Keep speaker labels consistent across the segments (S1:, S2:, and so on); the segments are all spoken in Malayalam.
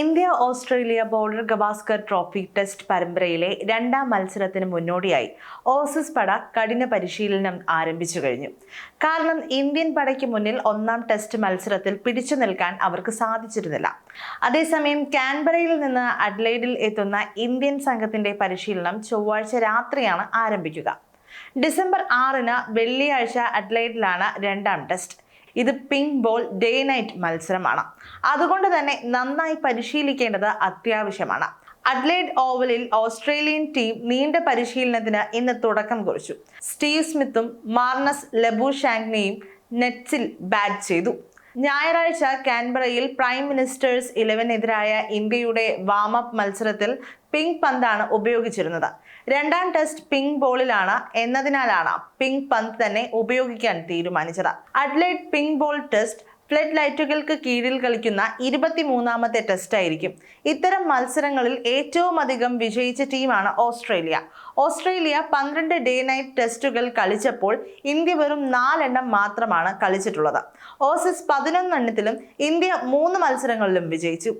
S1: India Australia border Gavaskar trophy test പരമ്പരയിലെ രണ്ടാം മത്സരത്തിന് മുന്നോടിയായി ഓസീസ് പട കഠിന പരിശീലനം ആരംഭിച്ചു കഴിഞ്ഞു. കാരണം ഇന്ത്യൻ പടയ്ക്ക് മുന്നിൽ ഒന്നാം ടെസ്റ്റ് മത്സരത്തിൽ പിടിച്ചു നിൽക്കാൻ അവർക്ക് സാധിച്ചിരുന്നില്ല. അതേസമയം കാൻബറയിൽ നിന്ന് അഡ്ലൈഡിൽ എത്തുന്ന ഇന്ത്യൻ സംഘത്തിന്റെ പരിശീലനം ചൊവ്വാഴ്ച രാത്രിയാണ് ആരംഭിക്കുക. ഡിസംബർ ആറിന് വെള്ളിയാഴ്ച അഡ്ലൈഡിലാണ് രണ്ടാം ടെസ്റ്റ്. ഇത് പിങ്ക് ബോൾ ഡേ നൈറ്റ് മത്സരമാണ്. അതുകൊണ്ട് തന്നെ നന്നായി പരിശീലിക്കേണ്ടത് അത്യാവശ്യമാണ്. അഡ്ലേഡ് ഓവലിൽ ഓസ്ട്രേലിയൻ ടീം നീണ്ട പരിശീലനത്തിന് ഇന്ന് തുടക്കം കുറിച്ചു. സ്റ്റീവ് സ്മിത്തും മാർണസ് ലബുഷാങ്നെയും നെറ്റ്സിൽ ബാറ്റ് ചെയ്തു. ഞായറാഴ്ച കാൻബറയിൽ പ്രൈം മിനിസ്റ്റേഴ്സ് ഇലവനെതിരായ ഇന്ത്യയുടെ വാമപ്പ് മത്സരത്തിൽ പിങ്ക് പന്താണ് ഉപയോഗിച്ചിരുന്നത്. രണ്ടാം ടെസ്റ്റ് പിങ്ക് ബോളിലാണ് എന്നതിനാലാണ് പിങ്ക് പന്ത് തന്നെ ഉപയോഗിക്കാൻ തീരുമാനിച്ചത്. Adelaide pink ball test flood ലൈറ്റുകൾക്ക് കീഴിൽ കളിക്കുന്ന ഇരുപത്തിമൂന്നാമത്തെ ടെസ്റ്റ് ആയിരിക്കും. ഇത്തരം മത്സരങ്ങളിൽ ഏറ്റവും അധികം വിജയിച്ച ടീമാണ് ഓസ്ട്രേലിയ. ഓസ്ട്രേലിയ പന്ത്രണ്ട് ഡേ നൈറ്റ് ടെസ്റ്റുകൾ കളിച്ചപ്പോൾ ഇന്ത്യ വെറും നാലെണ്ണം മാത്രമാണ് കളിച്ചിട്ടുള്ളത്. ഓസീസ് പതിനൊന്നെണ്ണത്തിലും ഇന്ത്യ മൂന്ന് മത്സരങ്ങളിലും വിജയിച്ചു.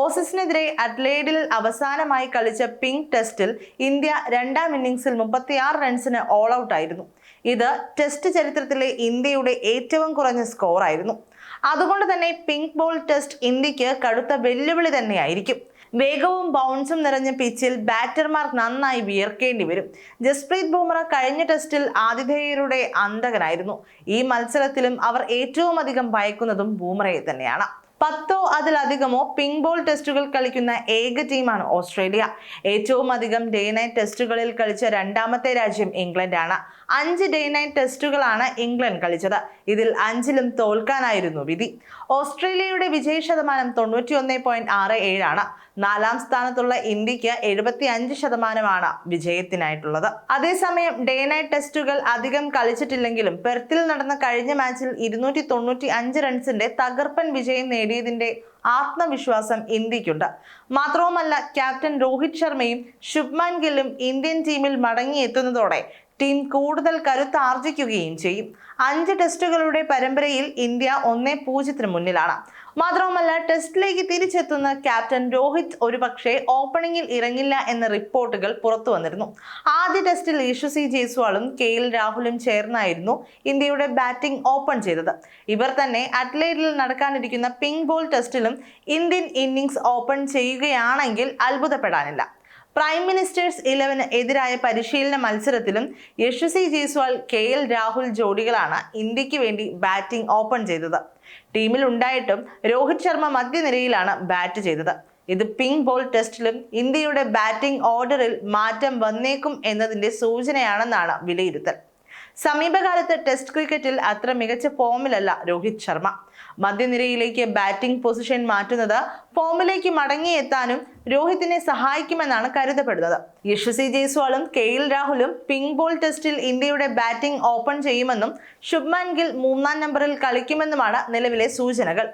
S1: ഓസീസിനെതിരെ അഡ്ലേഡിൽ അവസാനമായി കളിച്ച പിങ്ക് ടെസ്റ്റിൽ ഇന്ത്യ രണ്ടാം ഇന്നിംഗ്സിൽ മുപ്പത്തിയാറ് റൺസിന് ഓൾ ഔട്ടായിരുന്നു ഇത് ടെസ്റ്റ് ചരിത്രത്തിലെ ഇന്ത്യയുടെ ഏറ്റവും കുറഞ്ഞ സ്കോറായിരുന്നു അതുകൊണ്ട് തന്നെ പിങ്ക് ബോൾ ടെസ്റ്റ് ഇന്ത്യയ്ക്ക് കടുത്ത വെല്ലുവിളി തന്നെയായിരിക്കും. വേഗവും ബൗൺസും നിറഞ്ഞ പിച്ചിൽ ബാറ്റർമാർ നന്നായി വിയർക്കേണ്ടി വരും. ജസ്പ്രീത് ബുംറ കഴിഞ്ഞ ടെസ്റ്റിൽ ആതിഥേയരുടെ അന്തകനായിരുന്നു. ഈ മത്സരത്തിലും അവർ ഏറ്റവും അധികം ഭയക്കുന്നതും ബൂമറയെ തന്നെയാണ്. പത്തോ അതിലധികമോ പിങ്ക് ബോൾ ടെസ്റ്റുകൾ കളിക്കുന്ന ഏക ടീമാണ് ഓസ്ട്രേലിയ. ഏറ്റവും അധികം ഡേ നൈറ്റ് ടെസ്റ്റുകളിൽ കളിച്ച രണ്ടാമത്തെ രാജ്യം ഇംഗ്ലണ്ടാണ്. അഞ്ച് ഡേ നൈറ്റ് ടെസ്റ്റുകളാണ് ഇംഗ്ലണ്ട് കളിച്ചത്. ഇതിൽ അഞ്ചിലും തോൽക്കാനായിരുന്നു വിധി. ഓസ്ട്രേലിയയുടെ വിജയ ശതമാനം തൊണ്ണൂറ്റി ഒന്ന് പോയിന്റ് ആറ് ഏഴാണ് നാലാം സ്ഥാനത്തുള്ള ഇന്ത്യയ്ക്ക് എഴുപത്തി അഞ്ച് ശതമാനമാണ് വിജയത്തിനായിട്ടുള്ളത്. അതേസമയം ഡേ നൈറ്റ് ടെസ്റ്റുകൾ അധികം കളിച്ചിട്ടില്ലെങ്കിലും പെർത്തിൽ നടന്ന കഴിഞ്ഞ മാച്ചിൽ ഇരുന്നൂറ്റി തൊണ്ണൂറ്റി അഞ്ച് റൺസിന്റെ തകർപ്പൻ വിജയം നേടിയതിന്റെ ആത്മവിശ്വാസം ഇന്ത്യക്കുണ്ട് മാത്രവുമല്ല ക്യാപ്റ്റൻ രോഹിത് ശർമ്മയും ശുഭ്മാൻ ഗില്ലും ഇന്ത്യൻ ടീമിൽ മടങ്ങിയെത്തുന്നതോടെ ടീം കൂടുതൽ കരുത്താർജിക്കുകയും ചെയ്യും. അഞ്ച് ടെസ്റ്റുകളുടെ പരമ്പരയിൽ ഇന്ത്യ ഒന്നേ പൂജ്യത്തിന് മുന്നിലാണ്. മാത്രവുമല്ല ടെസ്റ്റിലേക്ക് തിരിച്ചെത്തുന്ന ക്യാപ്റ്റൻ രോഹിത് ഒരുപക്ഷെ ഓപ്പണിംഗിൽ ഇറങ്ങില്ല എന്ന റിപ്പോർട്ടുകൾ പുറത്തു വന്നിരുന്നു. ആദ്യ ടെസ്റ്റിൽ യശസ്വി ജയ്സ്വാളും കെ എൽ രാഹുലും ചേർന്നായിരുന്നു ഇന്ത്യയുടെ ബാറ്റിംഗ് ഓപ്പൺ ചെയ്തത്. ഇവർ തന്നെ അറ്റ്ലൈറ്റിൽ നടക്കാനിരിക്കുന്ന പിങ്ക് ബോൾ ടെസ്റ്റിലും ഇന്ത്യൻ ഇന്നിംഗ്സ് ഓപ്പൺ ചെയ്യുകയാണെങ്കിൽ അത്ഭുതപ്പെടാനില്ല. പ്രൈം മിനിസ്റ്റേഴ്സ് ഇലവന് എതിരായ പരിശീലന മത്സരത്തിലും യശസ്വി ജയ്സ്വാൾ കെ എൽ രാഹുൽ ജോഡികളാണ് ഇന്ത്യയ്ക്ക് വേണ്ടി ബാറ്റിംഗ് ഓപ്പൺ ചെയ്തത്. ടീമിൽ ഉണ്ടായിട്ടും രോഹിത് ശർമ്മ മധ്യനിരയിലാണ് ബാറ്റ് ചെയ്തത്. ഇത് പിങ്ക് ബോൾ ടെസ്റ്റിലും ഇന്ത്യയുടെ ബാറ്റിംഗ് ഓർഡറിൽ മാറ്റം വന്നേക്കും എന്നതിന്റെ സൂചനയാണെന്നാണ് വിലയിരുത്തൽ. സമീപകാലത്ത് ടെസ്റ്റ് ക്രിക്കറ്റിൽ അത്ര മികച്ച ഫോമിലല്ല രോഹിത് ശർമ്മ. മധ്യനിരയിലേക്ക് ബാറ്റിംഗ് പൊസിഷൻ മാറ്റുന്നത് ഫോമിലേക്ക് മടങ്ങിയെത്താനും രോഹിത്തിനെ സഹായിക്കുമെന്നാണ് കരുതപ്പെടുന്നത്. യശസ്വി ജയ്സ്വാളും കെ എൽ രാഹുലും പിങ്ക് ബോൾ ടെസ്റ്റിൽ ഇന്ത്യയുടെ ബാറ്റിംഗ് ഓപ്പൺ ചെയ്യുമെന്നും ശുഭ്മാൻ ഗിൽ മൂന്നാം നമ്പറിൽ കളിക്കുമെന്നുമാണ് നിലവിലെ സൂചനകൾ.